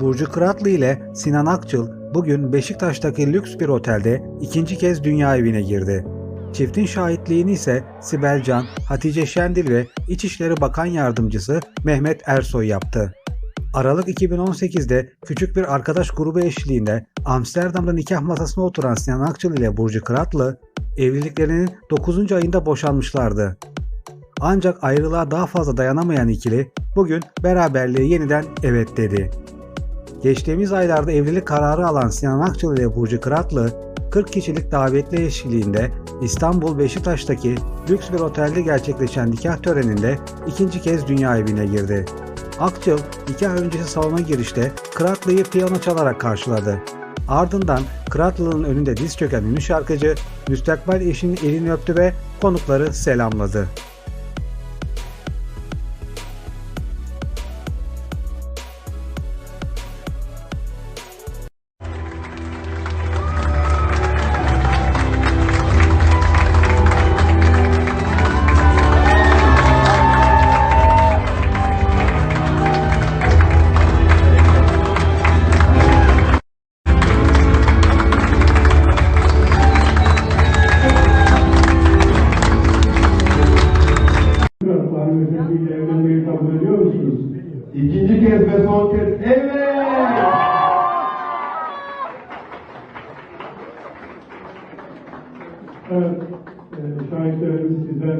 Burcu Kıratlı ile Sinan Akçıl bugün Beşiktaş'taki lüks bir otelde ikinci kez dünya evine girdi. Çiftin şahitliğini ise Sibel Can, Hatice Şendil ve İçişleri Bakan Yardımcısı Mehmet Ersoy yaptı. Aralık 2018'de küçük bir arkadaş grubu eşliğinde Amsterdam'da nikah masasına oturan Sinan Akçıl ile Burcu Kıratlı evliliklerinin 9. ayında boşanmışlardı. Ancak ayrılığa daha fazla dayanamayan ikili bugün beraberliğe yeniden evet dedi. Geçtiğimiz aylarda evlilik kararı alan Sinan Akçıl ile Burcu Kıratlı 40 kişilik davetli eşliğinde İstanbul Beşiktaş'taki lüks bir otelde gerçekleşen nikah töreninde ikinci kez dünya evine girdi. Akçıl nikah öncesi salona girişte Kıratlı'yı piyano çalarak karşıladı. Ardından Kıratlı'nın önünde diz çöken ünlü şarkıcı müstakbel eşinin elini öptü ve konukları selamladı. Hanımefendiyle evlenmeyi kabul ediyor musunuz? İkinci kez ve son kez evet! Evet, e, şahitlerimiz sizler,